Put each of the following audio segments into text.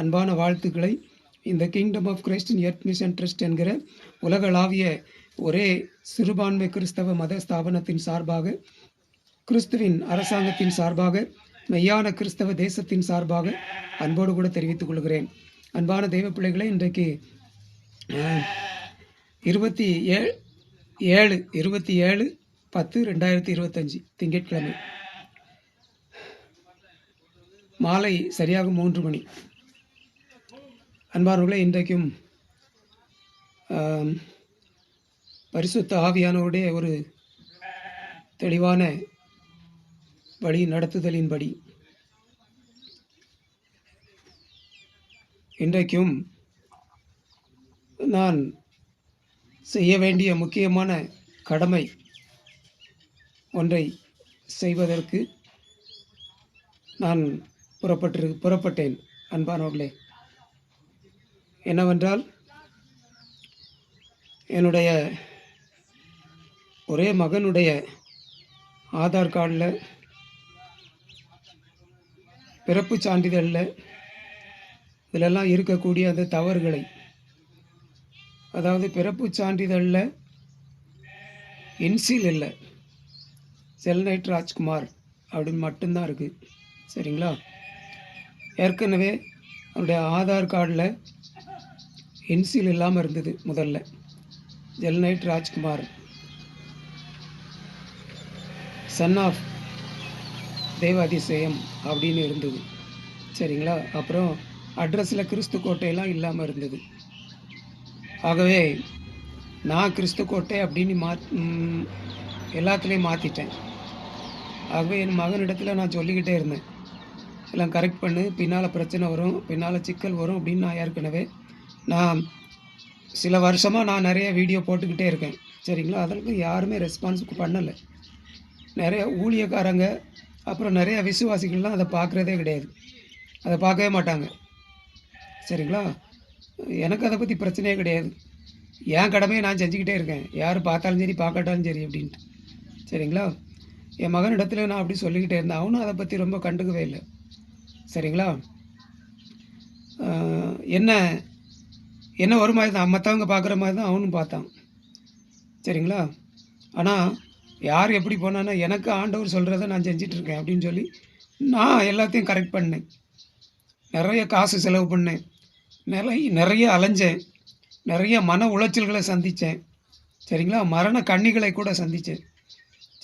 அன்பான வாழ்த்துக்களை. இந்த kingdom of Christ earth mission trust என்கிற உலகளாவிய ஒரே சிறுபான்மை கிறிஸ்தவ மத ஸ்தாபனத்தின் சார்பாக கிறிஸ்துவின் அரசாங்கத்தின் சார்பாக மெய்யான கிறிஸ்தவ தேசத்தின் சார்பாக அன்போடு கூட தெரிவித்துக் கொள்கிறேன். அன்பான தெய்வ பிள்ளைகளை இன்றைக்கு இருபத்தி ஏழு ஏழு இருபத்தி ஏழு பத்து ரெண்டாயிரத்தி இருபத்தஞ்சி திங்கட்கிழமை. மாலை சரியாக மூன்று மணி. அன்பார்களே இன்றைக்கும் பரிசுத்த ஆவியானவருடைய ஒரு தெளிவான வழி நடத்துதலின்படி இன்றைக்கும் நான் செய்ய வேண்டிய முக்கியமான கடமை ஒன்றை செய்வதற்கு நான் புறப்பட்டு புறப்பட்டேன். அன்பானவர்களே என்னவென்றால் என்னுடைய ஒரே மகனுடைய ஆதார் கார்டில் பிறப்புச் சான்றிதழில் இதிலெல்லாம் இருக்கக்கூடிய அந்த தவறுகளை அதாவது பிறப்புச் சான்றிதழில் இன்சில் இல்லை. செல்நைட் ராஜ்குமார் அப்படின்னு மட்டும்தான் இருக்குது சரிங்களா? ஏற்கனவே அவருடைய ஆதார் கார்டில் இன்சில் இல்லாமல் இருந்தது முதல்ல. ஜெல்நைட் ராஜ்குமார். சன் ஆஃப் தேவாதிசயம் அப்படின்னு இருந்தது. சரிங்களா? அப்புறம் அட்ரஸில் கிறிஸ்து கோட்டையெல்லாம் இல்லாமல் இருந்தது. ஆகவே நான் கிறிஸ்து கோட்டை அப்படின்னு மா எல்லாத்துலேயும் மாற்றிட்டேன் ஆகவே என் மகனிடத்தில் நான் சொல்லிக்கிட்டே இருந்தேன். எல்லாம் கரெக்ட் பண்ணு பின்னால் பிரச்சனை வரும் பின்னால் சிக்கல் வரும் அப்படின்னு நான் ஏற்கனவே நான் சில வருஷமாக நான் நிறைய வீடியோ போட்டுக்கிட்டே இருக்கேன். சரிங்களா? அதற்கு யாருமே ரெஸ்பான்ஸ் பண்ணலை. நிறைய ஊழியக்காரங்க அப்புறம் நிறைய விசுவாசிகள்லாம் அதை பார்க்குறதே கிடையாது. அதை பார்க்கவே மாட்டாங்க. சரிங்களா? எனக்கு அதை பற்றி பிரச்சனையே கிடையாது. என் கடமையை நான் செஞ்சுக்கிட்டே இருக்கேன். யார் பார்த்தாலும் சரி பார்க்காட்டாலும் சரி அப்படின்ட்டு. சரிங்களா? என் மகன் இடத்துல நான் அப்படி சொல்லிக்கிட்டே இருந்தேன். அவனும் அதை பற்றி ரொம்ப கண்டுக்கவே இல்லை. சரிங்களா? என்ன என்ன ஒரு மாதிரி தான் மற்றவங்க பார்க்குற மாதிரி தான் அவனும் பார்த்தான். சரிங்களா? ஆனால் யார் எப்படி போனான்னா எனக்கு ஆண்டவர் சொல்கிறத நான் செஞ்சிட்ருக்கேன் அப்படின்னு சொல்லி நான் எல்லாத்தையும் கரெக்ட் பண்ணேன். நிறைய காசு செலவு பண்ணேன். நிறைய நிறைய அலைஞ்சேன். நிறைய மன உளைச்சல்களை சந்தித்தேன். சரிங்களா? மரண கண்ணிகளை கூட சந்தித்தேன்.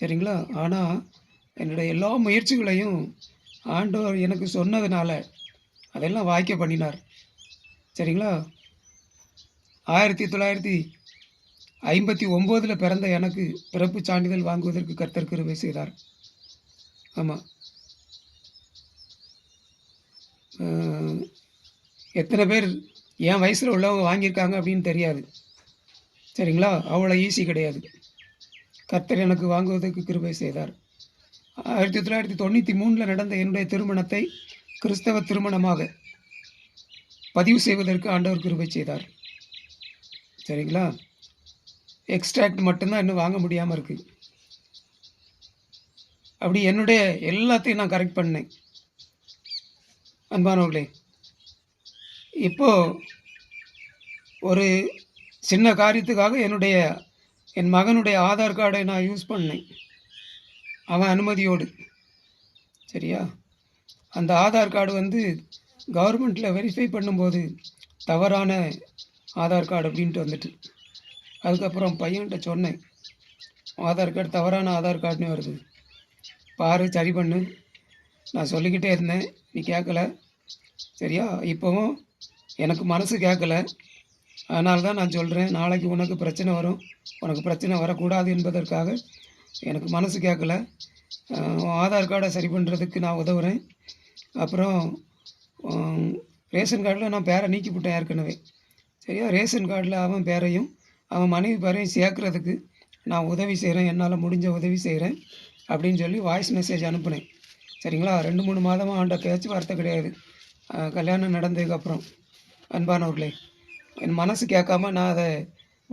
சரிங்களா? ஆனால் என்னுடைய எல்லா முயற்சிகளையும் ஆண்டவர் எனக்கு சொன்னதுனால அதெல்லாம் வாய்க்க பண்ணினார். சரிங்களா? ஆயிரத்தி தொள்ளாயிரத்தி ஐம்பத்தி ஒம்போதில் பிறந்த எனக்கு பிறப்பு சான்றிதழ் வாங்குவதற்கு கர்த்தர் கிருபை செய்தார். ஆமாம் எத்தனை பேர் என் வயசில் உள்ளவங்க வாங்கியிருக்காங்க அப்படின்னு தெரியாது. சரிங்களா? அவ்வளோ ஈஸி கிடையாது. கர்த்தர் எனக்கு வாங்குவதற்கு கிருபை செய்தார். ஆயிரத்தி தொள்ளாயிரத்தி தொண்ணூற்றி மூணில் நடந்த என்னுடைய திருமணத்தை கிறிஸ்தவ திருமணமாக பதிவு செய்வதற்கு ஆண்டவர் கிருபை செய்தார். சரிங்களா? எக்ஸ்ட்ராக்ட் மட்டும்தான் இன்னும் வாங்க முடியாமல் இருக்குது அப்படி என்னுடைய எல்லாத்தையும் நான் கரெக்ட் பண்ணேன். அன்பானவர்களே இப்போது ஒரு சின்ன காரியத்துக்காக என்னுடைய என் மகனுடைய ஆதார் கார்டை நான் யூஸ் பண்ணேன். அவன் அனுமதியோடு. சரியா? அந்த ஆதார் கார்டு வந்து கவர்மெண்ட்டில் வெரிஃபை பண்ணும்போது தவறான ஆதார் கார்டு அப்படின்ட்டு வந்துட்டு. அதுக்கப்புறம் பையன்கிட்ட சொன்னேன். ஆதார் கார்டு தவறான ஆதார் கார்டுனே வருது. பாரு சரி பண்ணு. நான் சொல்லிக்கிட்டே இருந்தேன். நீ கேட்கல. சரியா? இப்போவும் எனக்கு மனசு கேட்கல. அதனால தான் நான் சொல்கிறேன் நாளைக்கு உனக்கு பிரச்சனை வரும். உனக்கு பிரச்சனை வரக்கூடாது என்பதற்காக எனக்கு மனசு கேட்கல. ஆதார் கார்டை சரி பண்ணுறதுக்கு நான் உதவுறேன். அப்புறம் ரேஷன் கார்டில் நான் பேரை நீக்கி விட்டேன் ஏற்கனவே. சரியா ரேஷன் கார்டில் அவன் பேரையும் அவன் மனைவி பேரையும் சேர்க்குறதுக்கு நான் உதவி செய்கிறேன் என்னால் முடிஞ்ச உதவி செய்கிறேன் அப்படின்னு சொல்லி வாய்ஸ் மெசேஜ் அனுப்புனேன். சரிங்களா? ரெண்டு மூணு மாதமாக ஆண்ட பேச்சுவார்த்தை கிடையாது. கல்யாணம் நடந்ததுக்கப்புறம் அன்பானவர்களே என் மனசு கேட்காம நான் அதை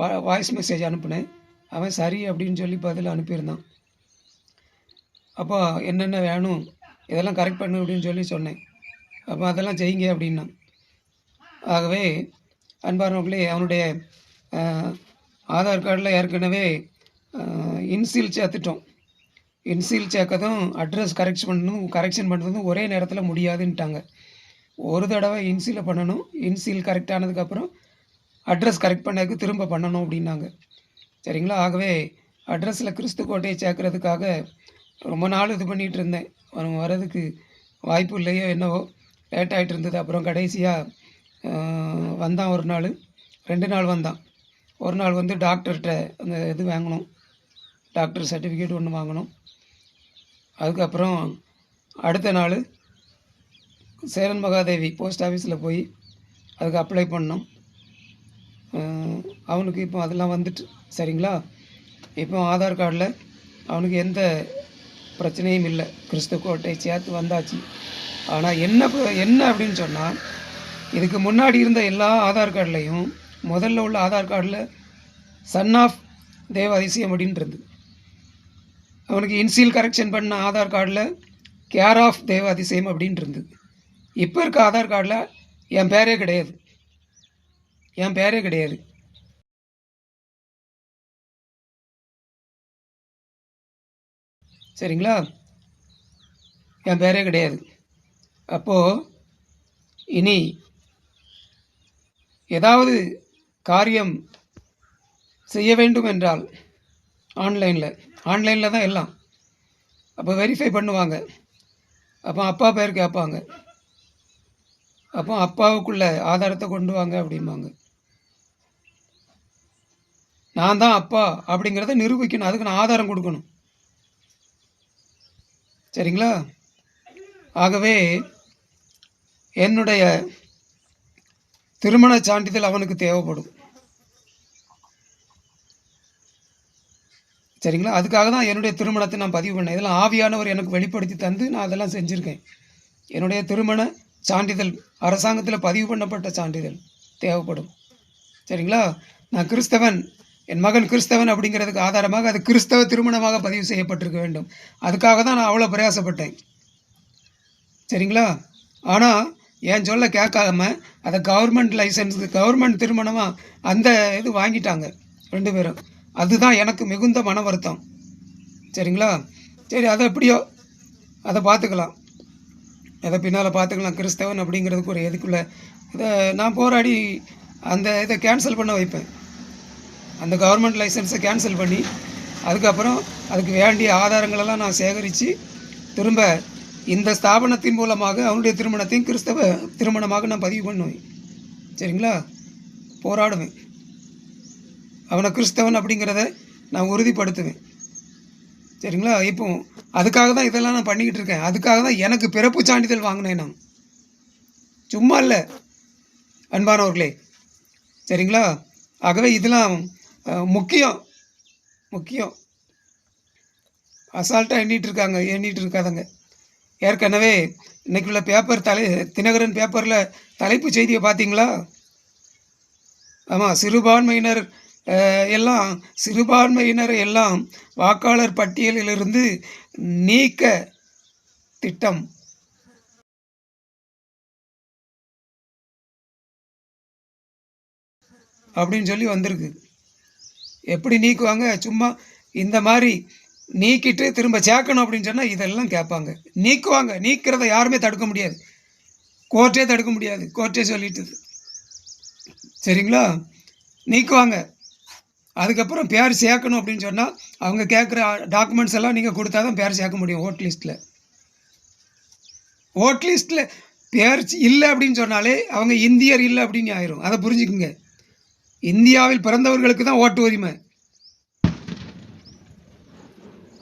வா வாய்ஸ் மெசேஜ் அனுப்புனேன். அவன் சரி அப்படின்னு சொல்லி பதில் அனுப்பியிருந்தான். அப்போ என்னென்ன வேணும் இதெல்லாம் கரெக்ட் பண்ணு அப்படின்னு சொல்லி சொன்னேன். அப்போ அதெல்லாம் செய்யுங்க அப்படின்னா ஆகவே அன்பானவர்களே அவனுடைய ஆதார் கார்டில் ஏற்கனவே இன்சீல் சேர்த்துட்டோம். இன்சீல் சேர்க்கதும் அட்ரஸ் கரெக்ஷன் பண்ணணும் கரெக்ஷன் பண்ணுறதும் ஒரே நேரத்தில் முடியாதுன்ட்டாங்க. ஒரு தடவை இன்சீலை பண்ணணும் இன்சீல் கரெக்ட் ஆனதுக்கப்புறம் அட்ரஸ் கரெக்ட் பண்ணதுக்கு திரும்ப பண்ணணும் அப்படின்னாங்க. சரிங்களா? ஆகவே அட்ரஸில் கிறிஸ்து கோட்டையை சேர்க்கறதுக்காக ரொம்ப நாள் இது பண்ணிகிட்டு இருந்தேன். அவன் வர்றதுக்கு வாய்ப்பு இல்லையோ என்னவோ லேட் ஆகிட்டு இருந்தது. அப்புறம் கடைசியாக வந்தான் ஒரு நாள். ரெண்டு நாள் வந்தான். ஒரு நாள் வந்து டாக்டர்கிட்ட அந்த இது வாங்கணும். டாக்டர் சர்டிஃபிகேட் ஒன்று வாங்கணும். அதுக்கப்புறம் அடுத்த நாள் சேரன் மகாதேவி போஸ்ட் ஆஃபீஸில் போய் அதுக்கு அப்ளை பண்ணோம். அவனுக்கு இப்போ அதெல்லாம் வந்துட்டு சரிங்களா? இப்போ ஆதார் கார்டில் அவனுக்கு எந்த பிரச்சனையும் இல்லை. கிறிஸ்து கோட்டை சேர்த்து வந்தாச்சு. ஆனால் என்ன என்ன அப்படின்னு சொன்னால் இதுக்கு முன்னாடி இருந்த எல்லா ஆதார் கார்டுலையும் முதல்ல உள்ள ஆதார் கார்டில் சன் ஆஃப் தேவ அதிசயம் அப்படின்றது இருந்தது அவனுக்கு இன்சியல் கரெக்ஷன் பண்ண ஆதார் கார்டில் கேர் ஆஃப் தேவ அதிசயம் அப்படின்றது இருந்தது இப்போ இருக்க ஆதார் கார்டில் என் பேரே கிடையாது. என் பேரே கிடையாது. சரிங்களா? என் பேரே கிடையாது. அப்போது இனி ஏதாவது காரியம் செய்ய வேண்டும் என்றால் ஆன்லைனில். ஆன்லைனில் தான் எல்லாம். அப்போ வெரிஃபை பண்ணுவாங்க. அப்போ அப்பா பேர் கேட்பாங்க. அப்போ அப்பாவுக்குள்ள ஆதாரத்தை கொண்டு வாங்க அப்படிம்பாங்க. நான் தான் அப்பா அப்படிங்கிறத நிரூபிக்கணும். அதுக்கு நான் ஆதாரம் கொடுக்கணும். சரிங்களா? ஆகவே என்னுடைய திருமண சான்றிதழ் அவனுக்கு தேவைப்படும். சரிங்களா? அதுக்காக தான் என்னுடைய திருமணத்தை நான் பதிவு பண்ணேன். இதெல்லாம் ஆவியானவர் எனக்கு வெளிப்படுத்தி தந்து நான் அதெல்லாம் செஞ்சுருக்கேன். என்னுடைய திருமண சான்றிதழ் அரசாங்கத்தில் பதிவு பண்ணப்பட்ட சான்றிதழ் தேவைப்படும். சரிங்களா? நான் கிறிஸ்தவன். என் மகன் கிறிஸ்தவன் அப்படிங்கிறதுக்கு ஆதாரமாக அது கிறிஸ்தவ திருமணமாக பதிவு செய்யப்பட்டிருக்க வேண்டும். அதுக்காக தான் நான் அவ்வளோ பிரயாசப்பட்டேன். சரிங்களா? ஆனால் என் சொல்ல கேட்காம அதை கவர்மெண்ட் லைசன்ஸுக்கு கவர்மெண்ட் திருமணமாக அந்த இது வாங்கிட்டாங்க ரெண்டு பேரும். அதுதான் எனக்கு மிகுந்த மன வருத்தம். சரிங்களா? சரி அதை எப்படியோ அதை பார்த்துக்கலாம். அதை பின்னால் பார்த்துக்கலாம். கிறிஸ்தவன் அப்படிங்கிறதுக்கு ஒரு எதுக்குள்ள இதை நான் போராடி அந்த இதை கேன்சல் பண்ண வைப்பேன். அந்த கவர்மெண்ட் லைசன்ஸை கேன்சல் பண்ணி அதுக்கப்புறம் அதுக்கு வேண்டிய ஆதாரங்களெல்லாம் நான் சேகரித்து திரும்ப இந்த ஸ்தாபனத்தின் மூலமாக அவனுடைய திருமணத்தையும் கிறிஸ்தவ திருமணமாக நான் பதிவு பண்ணுவேன். சரிங்களா? போராடுவேன். அவனை கிறிஸ்தவன் அப்படிங்கிறத நான் உறுதிப்படுத்துவேன். சரிங்களா? இப்போ அதுக்காக தான் இதெல்லாம் நான் பண்ணிக்கிட்டு இருக்கேன். அதுக்காக தான் எனக்கு பிறப்பு சான்றிதழ் வாங்கினேன் நான். சும்மா இல்லை அன்பானவர்களே. சரிங்களா? ஆகவே இதெல்லாம் முக்கியம். முக்கியம். அசால்ட்டாக எண்ணிட்டு இருக்காங்க. எண்ணிட்டு இருக்காதங்க. ஏற்கனவே இன்னைக்கு உள்ள பேப்பர் தலை தினகரன் பேப்பரில் தலைப்பு செய்தியை பார்த்தீங்களா? ஆமாம் சிறுபான்மையினர் அஹ், எல்லாம் சிறுபான்மையினர் எல்லாம் வாக்காளர் பட்டியலிலிருந்து நீக்க திட்டம். அப்படின்னு சொல்லி வந்திருக்கு. எப்படி நீக்குவாங்க? சும்மா இந்த மாதிரி நீக்கிட்டு திரும்ப சேர்க்கணும் அப்படின்னு சொன்னால் இதெல்லாம் கேட்பாங்க. நீக்குவாங்க. நீக்கிறத யாருமே தடுக்க முடியாது. கோர்ட்டே தடுக்க முடியாது. கோர்ட்டே சொல்லிட்டுது. சரிங்களா? நீக்குவாங்க. அதுக்கப்புறம் பேர் சேர்க்கணும் அப்படின்னு சொன்னால் அவங்க கேட்குற டாக்குமெண்ட்ஸ் எல்லாம் நீங்கள் கொடுத்தா தான் பேர் சேர்க்க முடியும் ஓட் லிஸ்ட்டில் ஓட் லிஸ்ட்டில் பேர் இல்லை அப்படின்னு சொன்னாலே அவங்க இந்தியர் இல்லை அப்படின்னு ஆயிரும். அதை புரிஞ்சுக்குங்க. இந்தியாவில் பிறந்தவர்களுக்கு தான் ஓட்டு உரிமை.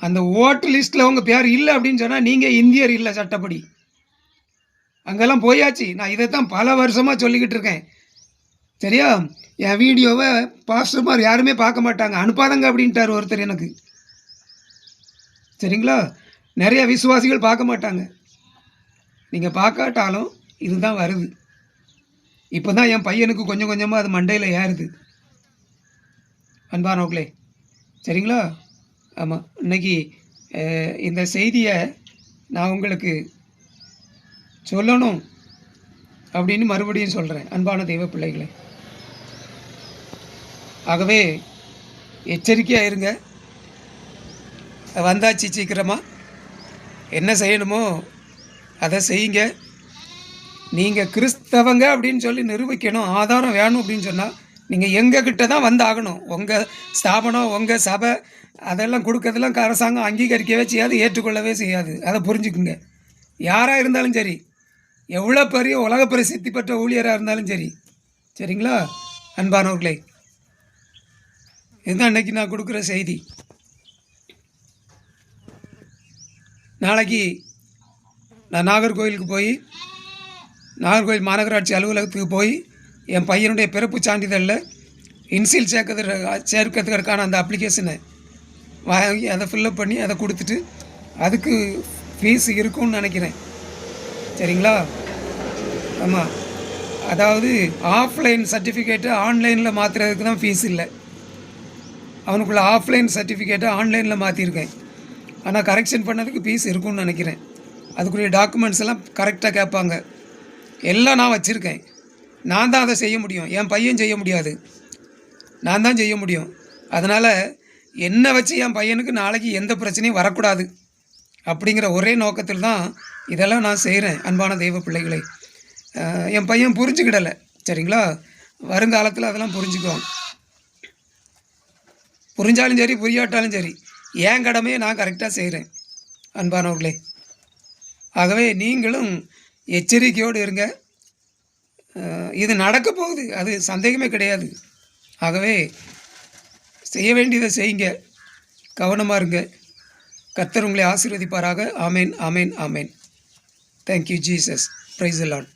அந்த ஓட்டு லிஸ்ட்டில் உங்கள் பேர் இல்லை அப்படின்னு சொன்னால் நீங்கள் இந்தியர் இல்லை சட்டப்படி. அங்கெல்லாம் போயாச்சு. நான் இதைத்தான் பல வருஷமாக சொல்லிக்கிட்டு இருக்கேன். சரியா? என் வீடியோவை பாஸ்டர்மார் யாருமே பார்க்க மாட்டாங்க. அனுப்பாதங்க அப்படின்ட்டார் ஒருத்தர் எனக்கு. சரிங்களா? நிறைய விசுவாசிகள் பார்க்க மாட்டாங்க. நீங்கள் பார்க்காட்டாலும் இதுதான் வருது. இப்போ தான் என் பையனுக்கு கொஞ்சம் கொஞ்சமாக அது மண்டையில் ஏறுது. அன்பானவர்களே சரிங்களா? ஆமாம் இன்னைக்கு இந்த செய்தியை நான் உங்களுக்கு சொல்லணும் அப்படின்னு மறுபடியும் சொல்கிறேன் அன்பான தெய்வ பிள்ளைகளை. ஆகவே எச்சரிக்கையாக இருங்க வந்தாச்சு சீக்கிரமாக என்ன செய்யணுமோ அதை செய்யுங்க. நீங்கள் கிறிஸ்தவங்க அப்படின்னு சொல்லி நிரூபிக்கணும் ஆதாரம் வேணும் அப்படின்னு சொன்னால் நீங்கள் எங்கள் கிட்ட தான் வந்து ஆகணும். உங்கள் ஸ்தாபனம் உங்கள் சபை அதெல்லாம் கொடுக்கறதெல்லாம் அரசாங்கம் அங்கீகரிக்கவே செய்யாது ஏற்றுக்கொள்ளவே செய்யாது. அதை புரிஞ்சுக்குங்க. யாராக இருந்தாலும் சரி எவ்வளோ பெரிய உலக பிரசித்தி பெற்ற ஊழியராக இருந்தாலும் சரி சரிங்களா? அன்பானவர்களே இதுதான் இன்றைக்கி நான் கொடுக்குற செய்தி. நாளைக்கு நான் நாகர்கோவிலுக்கு போய் நாகர்கோவில் மாநகராட்சி அலுவலகத்துக்கு போய் என் பையனுடைய பிறப்பு சான்றிதழில் இன்சில் சேர்க்கறது சேர்க்கறதுக்கான அந்த அப்ளிகேஷனை வாங்கி அதை ஃபில்லப் பண்ணி அதை கொடுத்துட்டு அதுக்கு ஃபீஸ் இருக்கும்னு நினைக்கிறேன். சரிங்களா? ஆமாம் அதாவது ஆஃப்லைன் சர்டிஃபிகேட்டை ஆன்லைனில் மாற்றுறதுக்கு தான் ஃபீஸ் இல்லை. அவனுக்குள்ள ஆஃப்லைன் சர்டிஃபிகேட்டை ஆன்லைனில் மாற்றிருக்கேன் ஆனால் கரெக்ஷன் பண்ணதுக்கு ஃபீஸ் இருக்கும்னு நினைக்கிறேன். அதுக்குரிய டாக்குமெண்ட்ஸ் எல்லாம் கரெக்டாக கேட்பாங்க. எல்லாம் நான் வச்சுருக்கேன். நான் தான் அதை செய்ய முடியும். என் பையன் செய்ய முடியாது. நான் தான் செய்ய முடியும். அதனால் என்னை வச்சு என் பையனுக்கு நாளைக்கு எந்த பிரச்சனையும் வரக்கூடாது. அப்படிங்கிற ஒரே நோக்கத்தில் தான் இதெல்லாம் நான் செய்கிறேன் அன்பான தெய்வ பிள்ளைகளை. என் பையன் புரிஞ்சுக்கிடலை. சரிங்களா? வருங்காலத்தில் அதெல்லாம் புரிஞ்சுக்குவான். புரிஞ்சாலும் சரி புரியாட்டாலும் சரி என் கடமையை நான் கரெக்டாக செய்கிறேன் அன்பானவர்களே. ஆகவே நீங்களும் எச்சரிக்கையோடு இருங்க. இது நடக்க போகுது. அது சந்தேகமே கிடையாது. ஆகவே செய்ய வேண்டியதை செய்யுங்க. கவனமாக இருங்க. கத்தர் உங்களை ஆசீர்வதிப்பாராக. ஆமேன் ஆமேன் ஆமேன். Thank you Jesus praise Lord